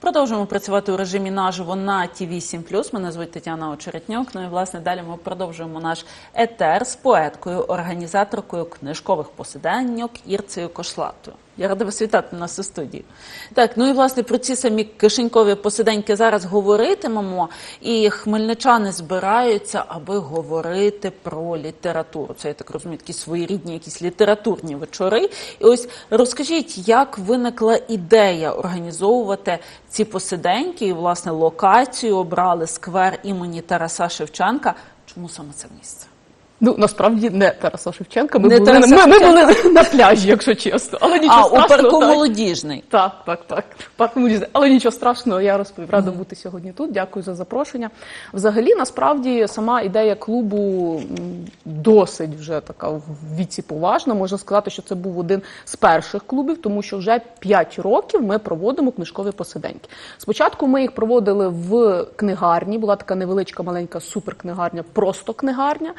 Продовжуємо працювати у режимі наживо на ті 7 Мене звуть Тетяна Очеретньок. Ну і власне далі ми продовжуємо наш етер з поеткою, організаторкою книжкових посиденьок Ірцею Кошлатою. Я рада вас вітати нас у студії. Так, ну і власне про ці самі кишенькові посиденьки зараз говоритимемо. І хмельничани збираються, аби говорити про літературу. Це я так розумію, такі своєрідні якісь літературні вечори. І ось розкажіть, як виникла ідея організовувати ці посиденьки, і власне локацію обрали сквер імені Тараса Шевченка. Чому саме це місце? Ну насправді не Тараса Шевченка. Ми Не були Тараса ми, ми були на пляжі, якщо чесно. Але нічого А, у парку так. молодіжний. Так, так, так. Парк Молодіжний. Але нічого страшного, я розповів. Рада бути сьогодні тут. Дякую за запрошення. Взагалі, насправді, сама ідея клубу досить вже така в віці поважна. Можна сказати, що це був один з перших клубів, тому що вже 5 років ми проводимо книжкові посиденьки. Спочатку ми їх проводили в книгарні, була така невеличка маленька суперкнигарня, просто книгарня.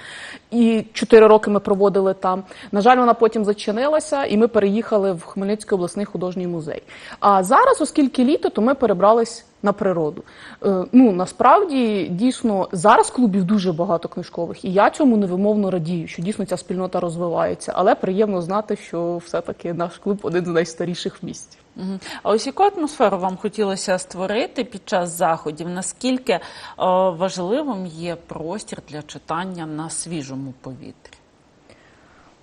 І 4 роки ми проводили там. На жаль, вона потім зачинилася, і ми переїхали в Хмельницький обласний художній музей. А зараз, оскільки літо, то ми перебрались на природу. Е, ну насправді дійсно зараз клубів дуже багато книжкових, і я цьому невимовно радію, що дійсно ця спільнота розвивається. Але приємно знати, що все-таки наш клуб один з найстаріших в місті. А ось яку атмосферу вам хотілося створити під час заходів? Наскільки е, важливим є простір для читання на свіжому повітрі?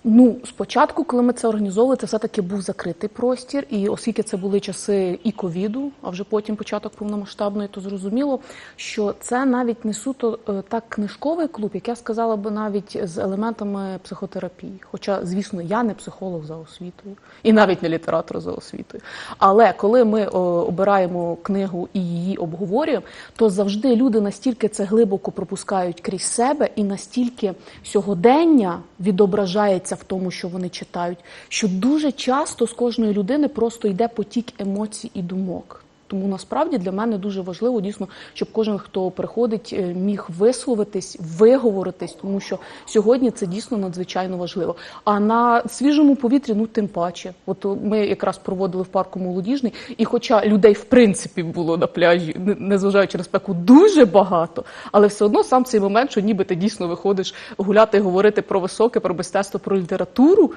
Ну, спочатку, коли ми це організовували, це все-таки був закритий простір, і оскільки це були часи і ковіду, а вже потім початок повномасштабної, то зрозуміло, що це навіть не суто е, так книжковий клуб, як я сказала би навіть з елементами психотерапії. Хоча, звісно, я не психолог за освітою і навіть не літератор за освітою. Але коли ми обираємо книгу і її обговорюємо, то завжди люди настільки це глибоко пропускають крізь себе, і настільки сьогодення відображається в тому, що вони читають, що дуже часто з кожної людини просто йде потік емоцій і думок. Тому насправді для мене дуже важливо дійсно, щоб кожен, хто приходить, е, міг висловитись, виговоритись, тому що сьогодні це дійсно надзвичайно важливо. А на свіжому повітрі, ну тим паче. От ми якраз проводили в парку молодіжний, і хоча людей в принципі було на пляжі, не- незважаючи на спеку, дуже багато, але все одно сам цей момент, що ніби ти дійсно виходиш гуляти говорити про високе, про мистецтво, про літературу.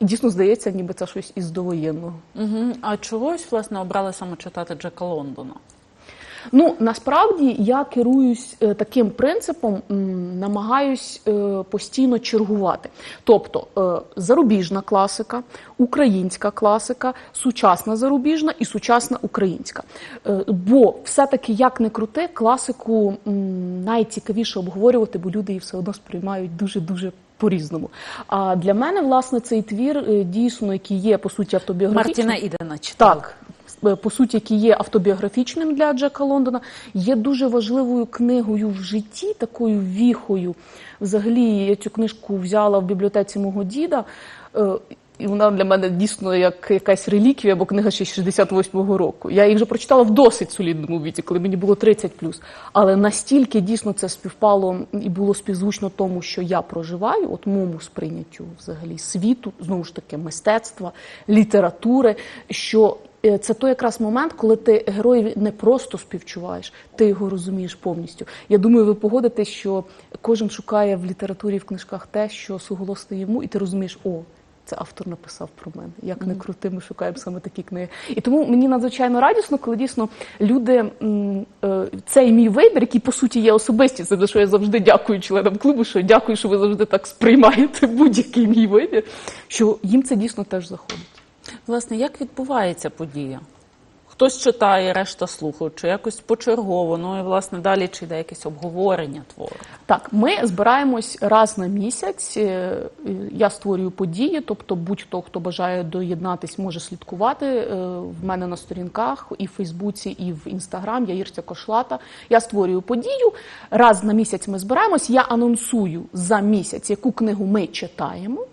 І дійсно здається, ніби це щось із довоєнного. Угу. А чогось, власне, обрали саме читати Джека Лондона? Ну насправді я керуюсь е, таким принципом, м, намагаюсь е, постійно чергувати. Тобто е, зарубіжна класика, українська класика, сучасна зарубіжна і сучасна українська. Е, Бо все-таки як не крути, класику м, найцікавіше обговорювати, бо люди її все одно сприймають дуже дуже. По-різному. А для мене, власне, цей твір е, дійсно, який є по суті автобіографічним. Мартіна Ідена читала. Так, е, по суті, який є автобіографічним для Джека Лондона, є дуже важливою книгою в житті, такою віхою. Взагалі, я цю книжку взяла в бібліотеці мого діда. І вона для мене дійсно як якась реліквія, бо книга ще 68-го року. Я її вже прочитала в досить солідному віці, коли мені було 30 Але настільки дійсно це співпало і було співзвучно тому, що я проживаю, от моєму сприйняттю взагалі світу, знову ж таки, мистецтва, літератури, що е, це той якраз момент, коли ти героїв не просто співчуваєш, ти його розумієш повністю. Я думаю, ви погодитесь, що кожен шукає в літературі, в книжках те, що суголосне йому, і ти розумієш, о. Це автор написав про мене. Як не крути, ми шукаємо саме такі книги. І тому мені надзвичайно радісно, коли дійсно люди е, цей мій вибір, який по суті є особистість, за що я завжди дякую членам клубу, що дякую, що ви завжди так сприймаєте будь-який мій вибір, що їм це дійсно теж заходить. Власне, як відбувається подія? Хтось читає, решта слухає, чи якось почергово, ну і власне далі чи йде якесь обговорення твору. Так, ми збираємось раз на місяць. Е, Я створюю події, тобто будь-хто, хто бажає доєднатись, може слідкувати е, в мене на сторінках і в Фейсбуці, і в Інстаграм. Я Ірця Кошлата. Я створюю подію. Раз на місяць ми збираємось. Я анонсую за місяць, яку книгу ми читаємо.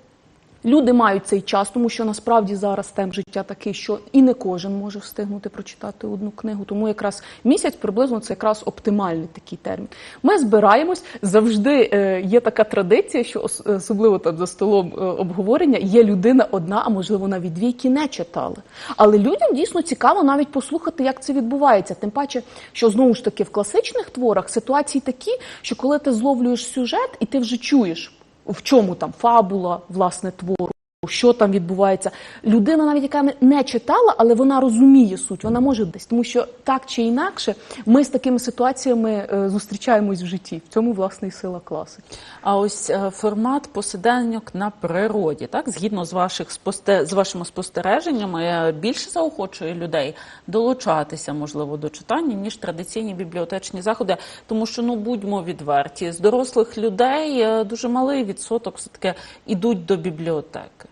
Люди мають цей час, тому що насправді зараз темп життя такий, що і не кожен може встигнути прочитати одну книгу. Тому якраз місяць приблизно це якраз оптимальний такий термін. Ми збираємось завжди. е, Є така традиція, що особливо там за столом е, обговорення є людина одна, а можливо навіть дві, які не читали. Але людям дійсно цікаво навіть послухати, як це відбувається. Тим паче, що знову ж таки в класичних творах ситуації такі, що коли ти зловлюєш сюжет і ти вже чуєш, в чому там фабула власне твору. Що там відбувається? Людина, навіть яка не- читала, але вона розуміє суть, вона може десь, тому що так чи інакше ми з такими ситуаціями е, зустрічаємось в житті. В цьому власне і сила класики. А ось е, формат посиденьок на природі, так згідно з ваших спосте... з вашими спостереженнями, е, більше заохочує людей долучатися, можливо, до читання ніж традиційні бібліотечні заходи, тому що ну будьмо відверті, з дорослих людей дуже малий відсоток все таки ідуть до бібліотеки.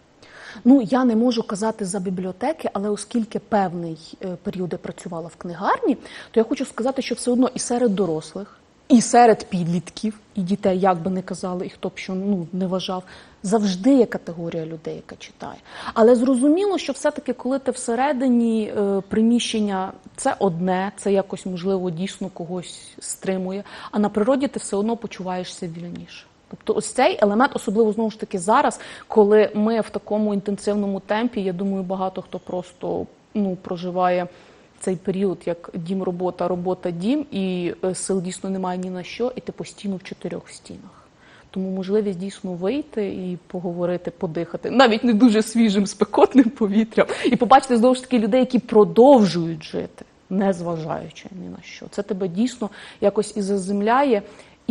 Ну я не можу казати за бібліотеки, але оскільки певний е, період я працювала в книгарні, то я хочу сказати, що все одно і серед дорослих, і серед підлітків, і дітей, як би не казали, і хто б що ну не вважав, завжди є категорія людей, яка читає. Але зрозуміло, що все-таки, коли ти всередині е, приміщення, це одне, це якось можливо дійсно когось стримує. А на природі ти все одно почуваєшся вільніше. Тобто, ось цей елемент, особливо знову ж таки зараз, коли ми в такому інтенсивному темпі, я думаю, багато хто просто ну проживає цей період як дім, робота, робота, дім, і е, сил дійсно немає ні на що, і ти постійно в чотирьох стінах. Тому можливість дійсно вийти і поговорити, подихати, навіть не дуже свіжим, спекотним повітрям, і побачити знову ж таки людей, які продовжують жити, не зважаючи ні на що. Це тебе дійсно якось і заземляє.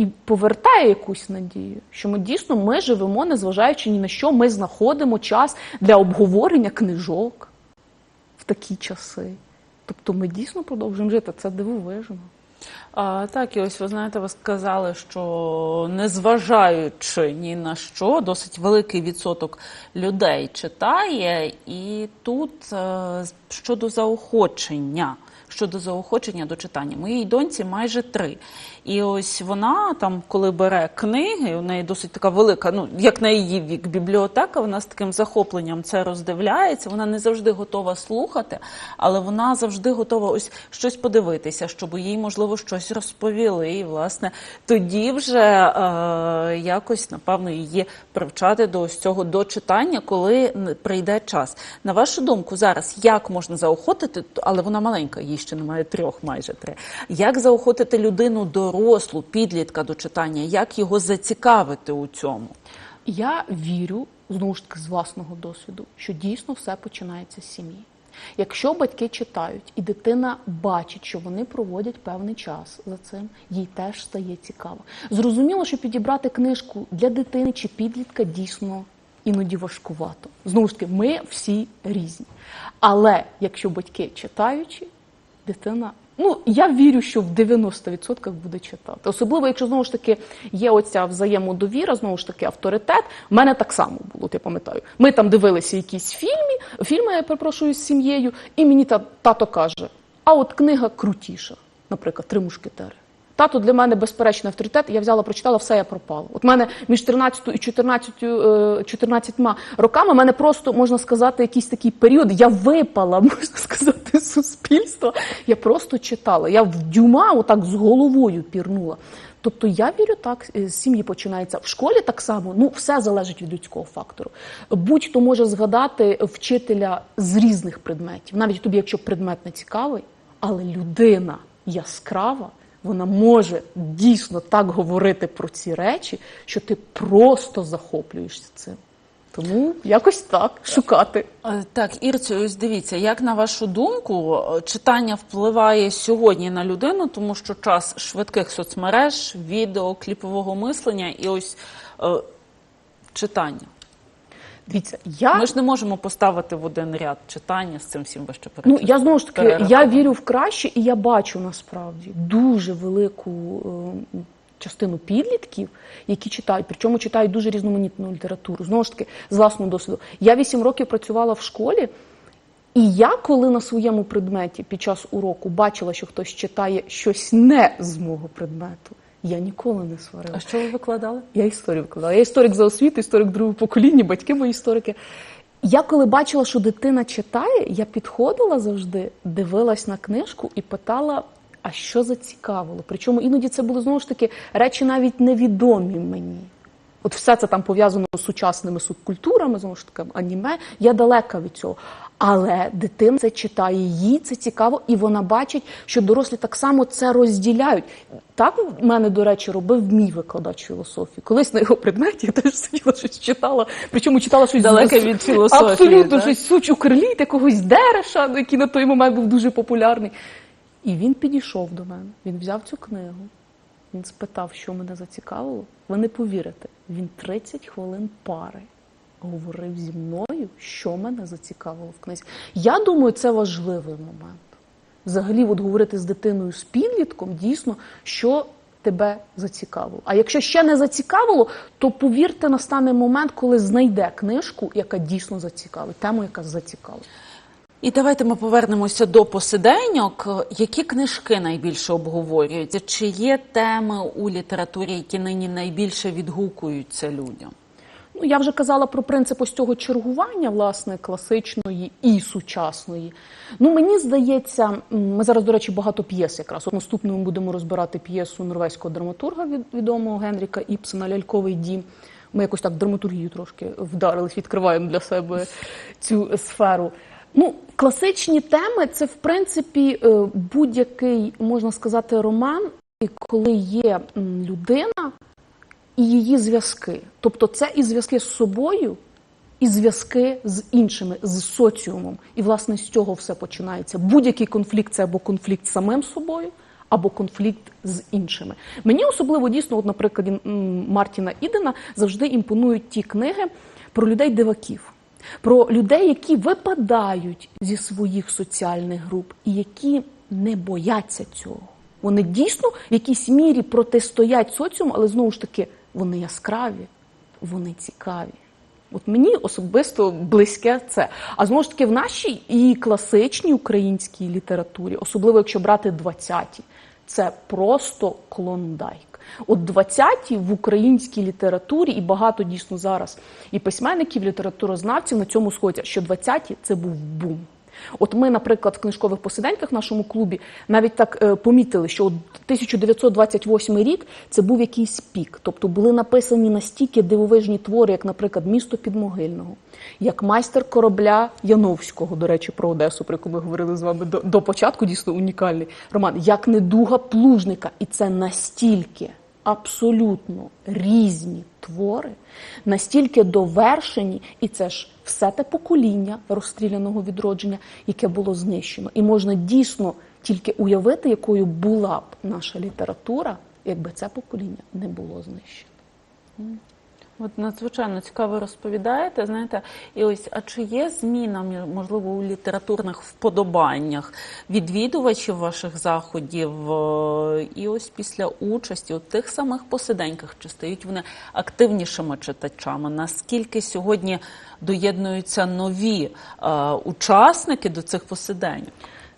І повертає якусь надію, що ми дійсно ми живемо, незважаючи ні на що, ми знаходимо час для обговорення книжок в такі часи. Тобто ми дійсно продовжуємо жити. Це дивовижно. А, так, і ось ви знаєте, ви сказали, що незважаючи ні на що, досить великий відсоток людей читає, і тут е, щодо заохочення. Щодо заохочення до читання, моїй доньці майже три. І ось вона там, коли бере книги, у неї досить така велика, ну як на її вік, бібліотека, вона з таким захопленням це роздивляється. Вона не завжди готова слухати, але вона завжди готова ось щось подивитися, щоб їй можливо щось розповіли. І власне тоді вже е, якось напевно її привчати до ось цього до читання, коли прийде час. На вашу думку, зараз як можна заохотити, але вона маленька, їй ще немає трьох, майже три. Як заохотити людину дорослу, підлітка до читання? Як його зацікавити у цьому? Я вірю, знову ж таки, з власного досвіду, що дійсно все починається з сім'ї. Якщо батьки читають і дитина бачить, що вони проводять певний час за цим, їй теж стає цікаво. Зрозуміло, що підібрати книжку для дитини чи підлітка дійсно іноді важкувато. Знову ж таки, ми всі різні. Але якщо батьки читаючі, дитина. Ну, я вірю, що в 90% буде читати. Особливо, якщо знову ж таки є оця взаємодовіра, знову ж таки, авторитет. У мене так само було, я пам'ятаю. Ми там дивилися якісь фільми, фільми, я перепрошую, з сім'єю, і мені та, тато каже: а от книга крутіша, наприклад, Три мушкетери. Тато для мене безперечний авторитет. Я взяла, прочитала, все я пропала. От мене між 13 і 14, е, 14 роками мене просто можна сказати, якийсь такий період. Я випала, можна сказати, з суспільства. Я просто читала. Я в дюма отак з головою пірнула. Тобто я вірю так, е, з сім'ї починається в школі. Так само ну все залежить від людського фактору. Будь-хто може згадати вчителя з різних предметів, навіть тобі, якщо предмет не цікавий, але людина яскрава. Вона може дійсно так говорити про ці речі, що ти просто захоплюєшся цим. Тому якось так шукати. Так, Ірцю, ось дивіться, як на вашу думку, е, читання впливає сьогодні на людину, тому що час швидких соцмереж, відео, кліпового мислення і ось е, читання. Дивіться, я Ми ж не можемо поставити в один ряд читання з цим всім вище Ну я знову ж таки я вірю в краще, і я бачу насправді дуже велику е, частину підлітків, які читають, причому читають дуже різноманітну літературу. Знову ж таки, з власного досвіду. Я вісім років працювала в школі. І я, коли на своєму предметі під час уроку бачила, що хтось читає щось не з мого предмету, Я ніколи не сварила. А що ви викладали? Я історію викладала. Я історик за освіту, історик другого покоління, батьки мої історики. Я коли бачила, що дитина читає, я підходила завжди, дивилась на книжку і питала, а що зацікавило. Причому іноді це були знову ж таки речі навіть невідомі мені. От все це там пов'язано з сучасними субкультурами, знову ж таки, аніме. Я далека від цього. Але дитина це читає, їй це цікаво, і вона бачить, що дорослі так само це розділяють. Так в мене, до речі, робив мій викладач філософії. Колись на його предметі я теж сиділа щось читала, причому читала щось Далеке з- від філософії, Абсолютно так? щось суч Укрліт, якогось дереша, який на той момент був дуже популярний. І він підійшов до мене. Він взяв цю книгу. Він спитав, що мене зацікавило. Ви не повірите, він 30 хвилин пари говорив зі мною, що мене зацікавило в книзі. Я думаю, це важливий момент. Взагалі, от говорити з дитиною, з підлітком, дійсно, що тебе зацікавило. А якщо ще не зацікавило, то повірте, настане момент, коли знайде книжку, яка дійсно зацікавить, тему, яка зацікавить. І давайте ми повернемося до посиденьок. Які книжки найбільше обговорюються? Чи є теми у літературі, які нині найбільше відгукуються людям? Ну, я вже казала про принцип ось цього чергування, власне, класичної і сучасної. Ну, мені здається, ми зараз, до речі, багато п'єс якраз. От наступному будемо розбирати п'єсу норвезького драматурга від- відомого Генріка Іпсена Ляльковий дім. Ми якось так драматургію трошки вдарились, відкриваємо для себе цю сферу. Ну, класичні теми це, в принципі, е, будь-який, можна сказати, роман, коли є людина, і її зв'язки. Тобто це і зв'язки з собою, і зв'язки з іншими, з соціумом. І, власне, з цього все починається. Будь-який конфлікт це або конфлікт з самим собою, або конфлікт з іншими. Мені особливо дійсно, от, наприклад, Мартіна Ідена завжди імпонують ті книги про людей-диваків. Про людей, які випадають зі своїх соціальних груп і які не бояться цього. Вони дійсно в якійсь мірі протистоять соціуму, але знову ж таки вони яскраві, вони цікаві. От мені особисто близьке це. А знову ж таки, в нашій і класичній українській літературі, особливо якщо брати 20-ті, це просто клондайк. От 20-ті в українській літературі, і багато дійсно зараз і письменників, літературознавців на цьому сходяться, що 20-ті це був бум. От ми, наприклад, в книжкових посиденьках в нашому клубі навіть так е, помітили, що 1928 рік це був якийсь пік. Тобто були написані настільки дивовижні твори, як, наприклад, місто підмогильного, як майстер корабля Яновського, до речі, про Одесу, про яку ми говорили з вами до, до початку, дійсно унікальний роман, як недуга плужника. І це настільки абсолютно різні твори, настільки довершені, і це ж все те покоління розстріляного відродження, яке було знищено. І можна дійсно тільки уявити, якою була б наша література, якби це покоління не було знищено. От надзвичайно цікаво розповідаєте. Знаєте, і ось а чи є зміна мі- можливо у літературних вподобаннях відвідувачів ваших заходів? е, І ось після участі у тих самих посиденьках, чи стають вони активнішими читачами? Наскільки сьогодні доєднуються нові е, учасники до цих посидень?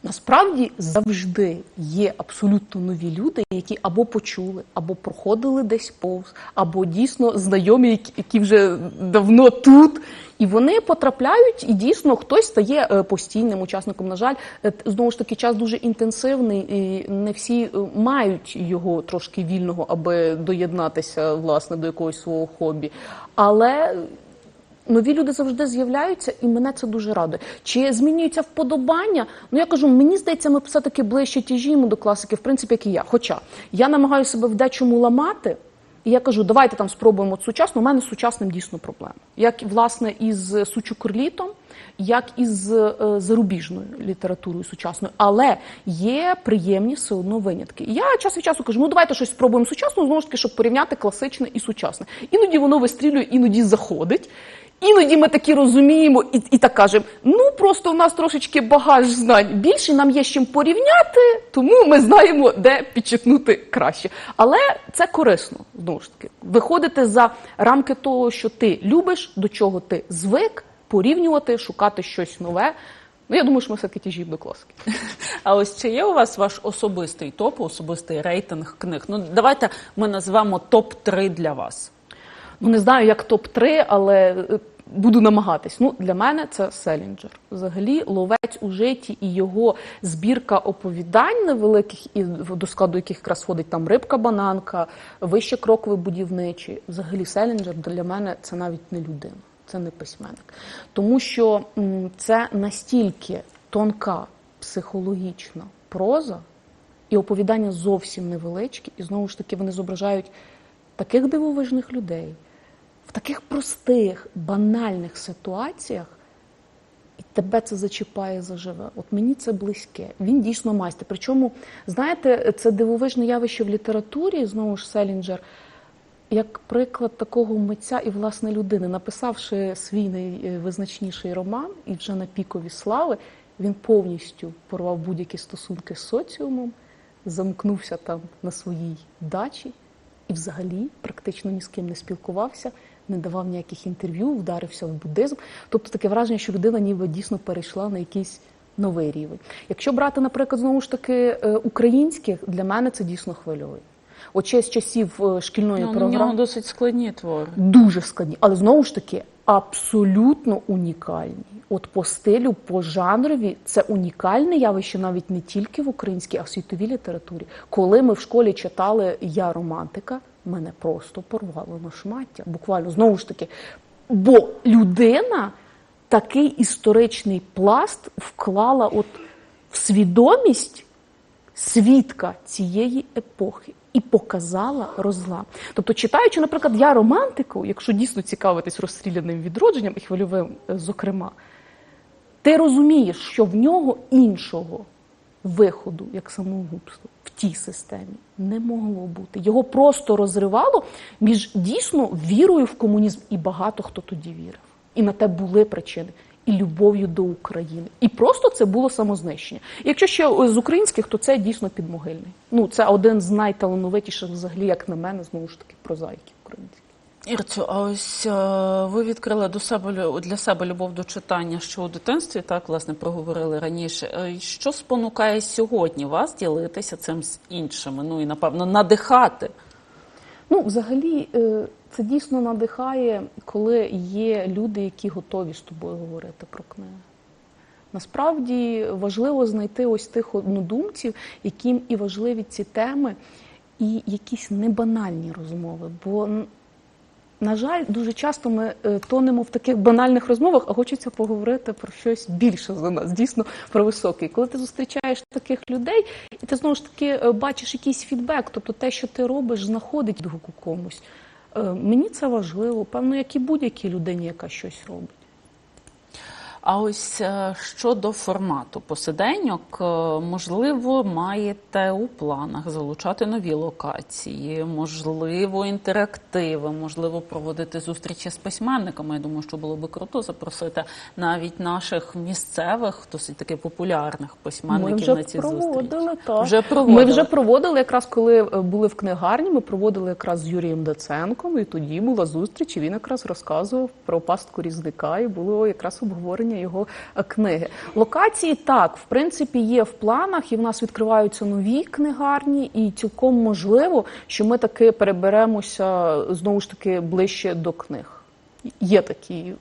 Насправді завжди є абсолютно нові люди, які або почули, або проходили десь повз, або дійсно знайомі, які- вже давно тут. І вони потрапляють, і дійсно хтось стає е, постійним учасником. На жаль, е, знову ж таки, час дуже інтенсивний, і не всі е, мають його трошки вільного, аби доєднатися власне до якогось свого хобі. Але Нові люди завжди з'являються, і мене це дуже радує. Чи змінюється вподобання? Ну я кажу, мені здається, ми все-таки ближче тяжіємо до класики, в принципі, як і я. Хоча я намагаюся себе в дечому ламати, і я кажу, давайте там спробуємо от сучасно. У мене з сучасним дійсно проблема. Як власне із Сучукрлітом, як і з е, зарубіжною літературою сучасною. Але є приємні все одно винятки. І я час від часу кажу, ну давайте щось спробуємо сучасно, знову ж таки, щоб порівняти класичне і сучасне. Іноді воно вистрілює, іноді заходить. Іноді ми такі розуміємо і, і так кажемо: ну просто в нас трошечки багаж знань більше, нам є з чим порівняти, тому ми знаємо, де підчепнути краще. Але це корисно знову ж таки. Виходити за рамки того, що ти любиш, до чого ти звик, порівнювати, шукати щось нове. Ну, я думаю, що ми все-таки тяжі до класики. А ось чи є у вас ваш особистий топ, особистий рейтинг книг? Ну давайте ми назвемо топ 3 для вас. Ну, не знаю, як топ-3, але е, буду намагатись. Ну, для мене це Селінджер. Взагалі, ловець у житті і його збірка оповідань невеликих, і до складу яких якраз входить там рибка бананка, вище крокове будівничі. Взагалі, Селінджер для мене це навіть не людина, це не письменник. Тому що це настільки тонка психологічна проза, і оповідання зовсім невеличкі, і знову ж таки вони зображають таких дивовижних людей в таких простих, банальних ситуаціях, і тебе це зачіпає заживе. От мені це близьке. Він дійсно майстер. Причому, знаєте, це дивовижне явище в літературі, знову ж Селінджер, як приклад такого митця і власне людини, написавши свій найвизначніший роман і вже на пікові слави, він повністю порвав будь-які стосунки з соціумом, замкнувся там на своїй дачі і взагалі практично ні з ким не спілкувався, не давав ніяких інтерв'ю, вдарився в буддизм. Тобто таке враження, що людина ніби дійсно перейшла на якийсь новий рівень. Якщо брати, наприклад, знову ж таки е, українських, для мене це дійсно хвильовий. От ще з часів е, шкільної Ну, у нього досить складні твори. дуже складні, але знову ж таки абсолютно унікальні. От по стилю, по жанрові це унікальне явище навіть не тільки в українській, а в світовій літературі. Коли ми в школі читали Я романтика, мене просто порвало на шмаття. Буквально знову ж таки. Бо людина такий історичний пласт вклала от в свідомість свідка цієї епохи і показала розлам. Тобто, читаючи, наприклад, я романтику, якщо дійсно цікавитись розстріляним відродженням і хвильовим, е, зокрема, ти розумієш, що в нього іншого виходу, як самогубство, в тій системі не могло бути. Його просто розривало між дійсно вірою в комунізм, і багато хто тоді вірив. І на те були причини. І любов'ю до України, і просто це було самознищення. Якщо ще е, з українських, то це дійсно підмогильний. Ну це один з найталановитіших, взагалі, як на мене, знову ж таки, прозаїків українських. Ірцю, а ось е, ви відкрили до себе для себе любов до читання ще у дитинстві, так власне проговорили раніше. Е, Що спонукає сьогодні вас ділитися цим з іншими? Ну і напевно надихати. Ну, взагалі, це дійсно надихає, коли є люди, які готові з тобою говорити про книги. Насправді важливо знайти ось тих однодумців, яким і важливі ці теми, і якісь небанальні розмови. Бо, на жаль, дуже часто ми е, тонемо в таких банальних розмовах, а хочеться поговорити про щось більше за нас, дійсно про високе. Коли ти зустрічаєш таких людей, і ти знову ж таки е, бачиш якийсь фідбек, тобто те, що ти робиш, знаходить відгук комусь. Е, Мені це важливо, певно, як і будь-якій людині, яка щось робить. А ось е, щодо формату посиденьок, е, можливо, маєте у планах залучати нові локації, можливо, інтерактиви, можливо, проводити зустрічі з письменниками. Я думаю, що було би круто запросити навіть наших місцевих, досить таки популярних письменників вже на ці зустрічі. так. Вже проводили. Ми вже проводили якраз коли е, були в книгарні. Ми проводили якраз з Юрієм Даценком, і тоді була зустріч. і Він якраз розказував про пастку різника, і було якраз обговорення його е, книги. Локації так, в принципі, є в планах, і в нас відкриваються нові книгарні, і цілком можливо, що ми таки переберемося знову ж таки ближче до книг. Є такі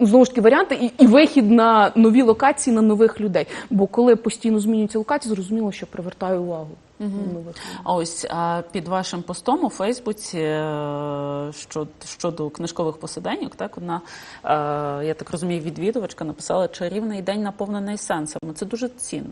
знову ж таки варіанти, і, і вихід на нові локації на нових людей. Бо коли постійно змінюються локації, зрозуміло, що привертає увагу людей. А ось а, під вашим постом у Фейсбуці е, що- щодо книжкових посиденьок, так одна, е, я так розумію, відвідувачка написала чарівний день наповнений сенсами. Це дуже цінно.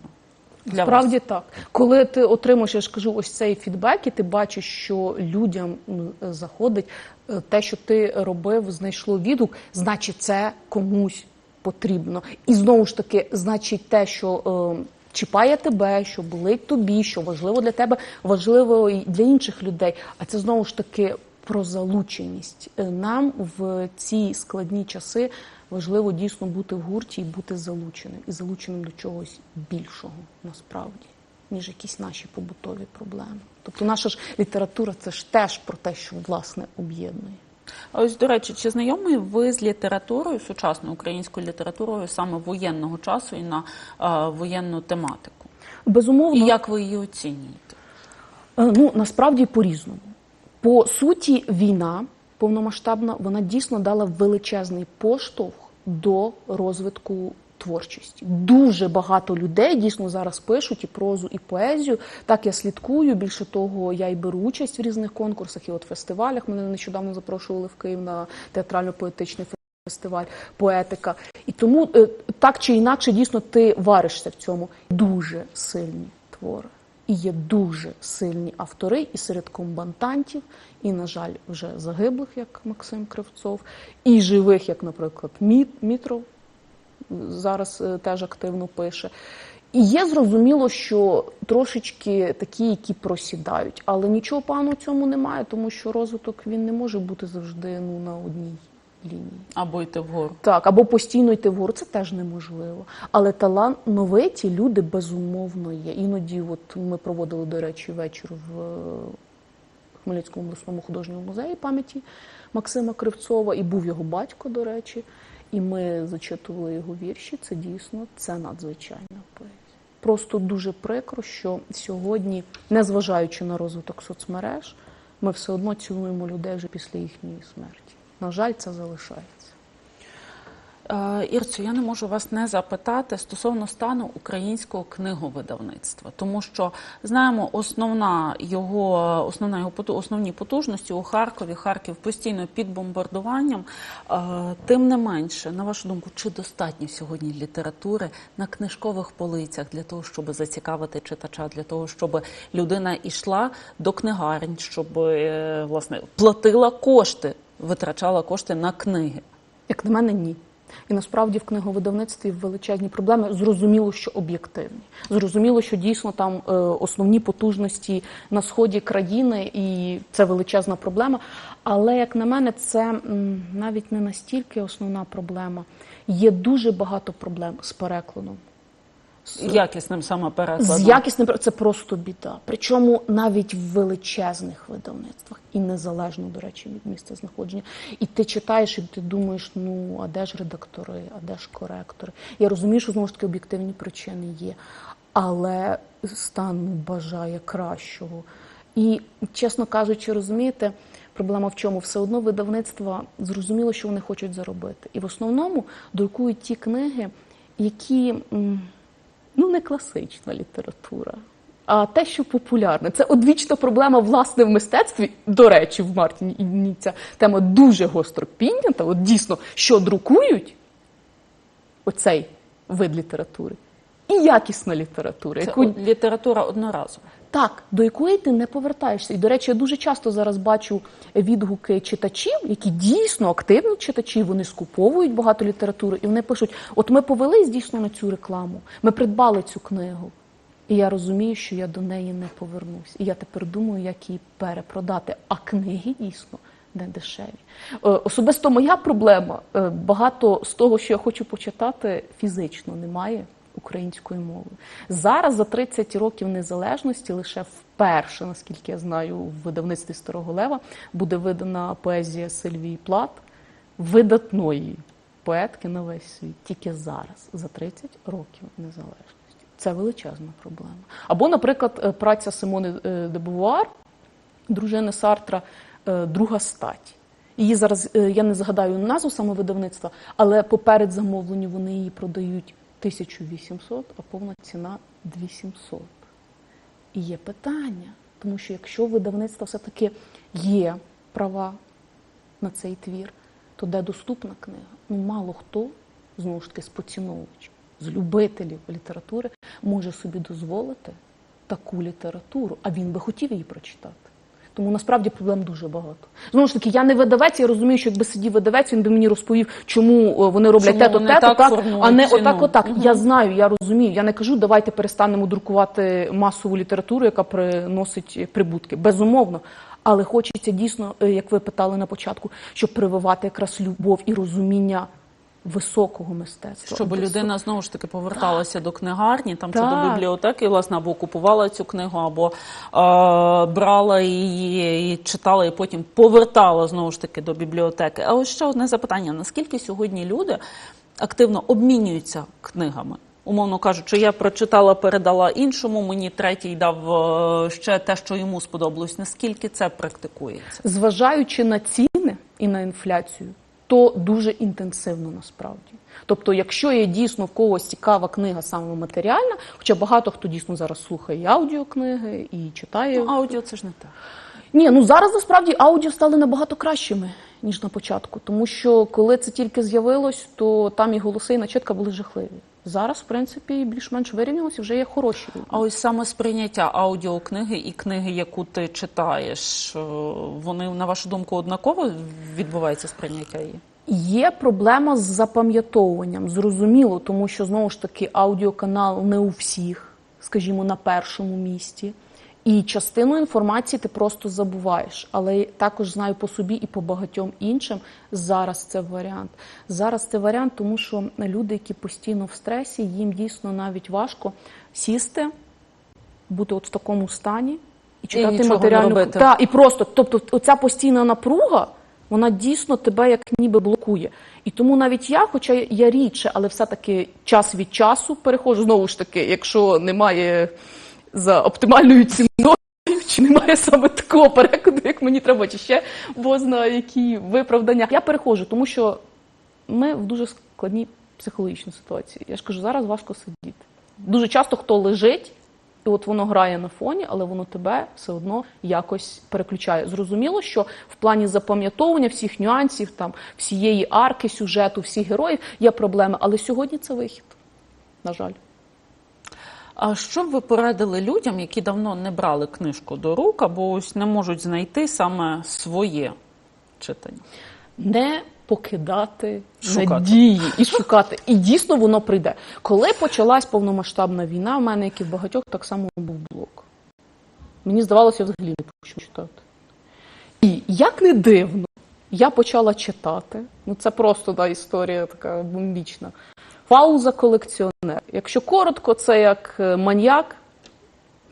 Для Справді вас. так. Коли ти отримуєш, я ж кажу, ось цей фідбек, і ти бачиш, що людям заходить е, те, що ти робив, знайшло відгук, значить, це комусь потрібно. І знову ж таки, значить, те, що. Чіпає тебе, що болить тобі, що важливо для тебе, важливо і для інших людей. А це знову ж таки про залученість. Е, Нам в ці складні часи важливо дійсно бути в гурті і бути залученим, і залученим до чогось більшого насправді, ніж якісь наші побутові проблеми. Тобто наша ж література це ж теж про те, що власне об'єднує. Ось, до речі, чи знайомі ви з літературою, сучасною українською літературою саме воєнного часу і на е, воєнну тематику? Безумовно, І як ви її оцінюєте? Е, Ну, насправді по-різному. По суті, війна повномасштабна, вона дійсно дала величезний поштовх до розвитку творчості. Дуже багато людей дійсно зараз пишуть і прозу, і поезію. Так я слідкую. Більше того, я й беру участь в різних конкурсах і от фестивалях. Мене нещодавно запрошували в Київ на театрально-поетичний фестиваль поетика. І тому е, так чи інакше, дійсно, ти варишся в цьому. Дуже сильні твори. І є дуже сильні автори і серед комбатантів, і, на жаль, вже загиблих, як Максим Кривцов, і живих, як, наприклад, Міт, Мітров зараз е, теж активно пише. І є зрозуміло, що трошечки такі, які просідають, але нічого поганого в цьому немає, тому що розвиток він не може бути завжди ну, на одній лінії. Або йти вгору? Так, або постійно йти вгору, це теж неможливо. Але талановиті люди безумовно є. Іноді, от ми проводили, до речі, вечір в е, Хмельницькому обласному художньому музеї пам'яті Максима Кривцова, і був його батько, до речі. І ми зачитували його вірші. Це дійсно це надзвичайна поезія. Просто дуже прикро, що сьогодні, незважаючи на розвиток соцмереж, ми все одно цінуємо людей вже після їхньої смерті. На жаль, це залишається. Е, Ірцю, я не можу вас не запитати стосовно стану українського книговидавництва, тому що знаємо, основна його основна його основні потужності у Харкові. Харків постійно під бомбардуванням. Е, Тим не менше, на вашу думку, чи достатньо сьогодні літератури на книжкових полицях для того, щоб зацікавити читача, для того, щоб людина йшла до книгарень, щоб е, власне платила кошти, витрачала кошти на книги. Як на мене, ні. І насправді в книговидавництві величезні проблеми. Зрозуміло, що об'єктивні. Зрозуміло, що дійсно там е, основні потужності на сході країни, і це величезна проблема. Але як на мене, це навіть не настільки основна проблема. Є дуже багато проблем з перекладом. З- якісним саме перекладом. з якісним це просто біда. Причому навіть в величезних видавництвах і незалежно, до речі, від місця знаходження. І ти читаєш, і ти думаєш, ну а де ж редактори, а де ж коректори? Я розумію, що знову ж таки об'єктивні причини є, але стан ну, бажає кращого. І, чесно кажучи, розумієте, проблема в чому? Все одно видавництва зрозуміло, що вони хочуть заробити. І в основному друкують ті книги, які. Ну не класична література, а те, що популярне. Це одвічна проблема власне в мистецтві. До речі, в Мартіні ця тема дуже гостро піднята. От дійсно, що друкують оцей вид літератури, і якісна література, Це яку література одноразова. так, до якої ти не повертаєшся. І, до речі, я дуже часто зараз бачу відгуки читачів, які дійсно активні читачі, вони скуповують багато літератури, і вони пишуть: от ми повелись дійсно на цю рекламу, ми придбали цю книгу. І я розумію, що я до неї не повернусь. І я тепер думаю, як її перепродати. А книги дійсно не дешеві. Е, Особисто моя проблема е, багато з того, що я хочу почитати, фізично немає української мови. Зараз за 30 років незалежності лише вперше, наскільки я знаю, в видавництві Старого Лева буде видана поезія Сильвії Плат, видатної поетки на весь світ. Тільки зараз, за 30 років незалежності. Це величезна проблема. Або, наприклад, е, праця Симони е, де Бувуар, дружини Сартра, е, друга стать. Її зараз я не згадаю назву саме видавництва, але поперед замовленню вони її продають 1800, а повна ціна 2700. І є питання, тому що якщо у видавництва все-таки є права на цей твір, то де доступна книга? Ну, мало хто, знову ж таки, з з любителів літератури може собі дозволити таку літературу, а він би хотів її прочитати. Тому насправді проблем дуже багато. Знову ж таки, я не видавець, я розумію, що якби сидів видавець, він би мені розповів, чому е, вони роблять те-то, те-то, так так, а не отак, отак. Я знаю, я розумію. Я не кажу, давайте перестанемо друкувати масову літературу, яка приносить прибутки. Безумовно. Але хочеться дійсно, е, як ви питали на початку, щоб прививати якраз любов і розуміння високого мистецтва. Щоб Висо- людина знову ж таки поверталася до книгарні, там чи до бібліотеки, власне, або купувала цю книгу, або е, брала її і читала, і потім повертала знову ж таки до бібліотеки. А ось ще одне запитання: наскільки сьогодні люди активно обмінюються книгами? Умовно кажучи, я прочитала, передала іншому, мені третій дав е, ще те, що йому сподобалось. Наскільки це практикується? Зважаючи на ціни і на інфляцію, то дуже інтенсивно насправді. Тобто, якщо є дійсно в когось цікава книга саме матеріальна, хоча багато хто дійсно зараз слухає і аудіокниги і читає. Ну, аудіо це ж не так. Ні, ну зараз насправді аудіо стали набагато кращими, ніж на початку. Тому що коли це тільки з'явилось, то там і голоси, і начитка були жахливі. Зараз, в принципі, більш-менш вирівнялося, вже є хороші. А ось саме сприйняття аудіокниги і книги, яку ти читаєш, е, вони, на вашу думку, однаково відбувається сприйняття її? Є проблема з запам'ятовуванням, зрозуміло, тому що знову ж таки аудіоканал не у всіх, скажімо, на першому місці. І частину інформації ти просто забуваєш. Але також знаю по собі і по багатьом іншим. Зараз це варіант. Зараз це варіант, тому що люди, які постійно в стресі, їм дійсно навіть важко сісти, бути от в такому стані і читати матеріальну. Та, і просто, тобто, оця постійна напруга, вона дійсно тебе як ніби блокує. І тому навіть я, хоча я рідше, але все-таки час від часу переходжу, знову ж таки, якщо немає за оптимальною ціною, чи немає саме такого перекладу, як мені треба, чи ще бозна які виправдання. Я переходжу, тому що ми в дуже складній психологічній ситуації. Я ж кажу, зараз важко сидіти. Дуже часто хто лежить, і от воно грає на фоні, але воно тебе все одно якось переключає. Зрозуміло, що в плані запам'ятовування всіх нюансів, там всієї арки, сюжету, всіх героїв є проблеми, але сьогодні це вихід. На жаль. А що б ви порадили людям, які давно не брали книжку до рук, або ось не можуть знайти саме своє читання? не покидати Шукати. надії і шукати. І дійсно воно прийде. Коли почалась повномасштабна війна, в мене, як і в багатьох, так само був блок. Мені здавалося, я взагалі не почну читати. І як не дивно, я почала читати. Ну це просто та історія така бомбічна. Пауза колекціонер. Якщо коротко, це як е, маньяк,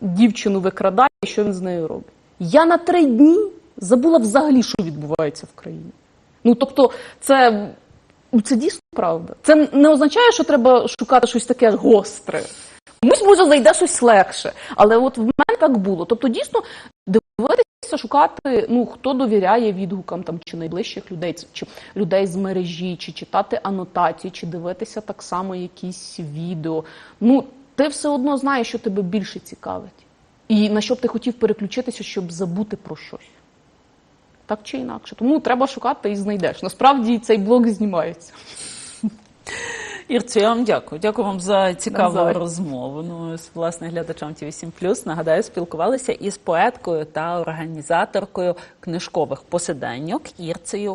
дівчину викрадає, і що він з нею робить. Я на три дні забула взагалі, що відбувається в країні. Ну тобто, це, ну, це дійсно правда. Це не означає, що треба шукати щось таке гостре. Комусь може зайде щось легше. Але от в мене так було. Тобто, дійсно дивитися, шукати, ну хто довіряє відгукам там чи найближчих людей, чи людей з мережі, чи читати анотації, чи дивитися так само якісь відео. Ну, ти все одно знаєш, що тебе більше цікавить. І на що б ти хотів переключитися, щоб забути про щось. Так чи інакше. Тому треба шукати і знайдеш. Насправді цей блог знімається. Ірцю, я вам дякую. Дякую вам за цікаву Навзаєм. розмову. Ну, з власне глядачам ТВ 7 Нагадаю, спілкувалися із поеткою та організаторкою книжкових посиденьок Ірцею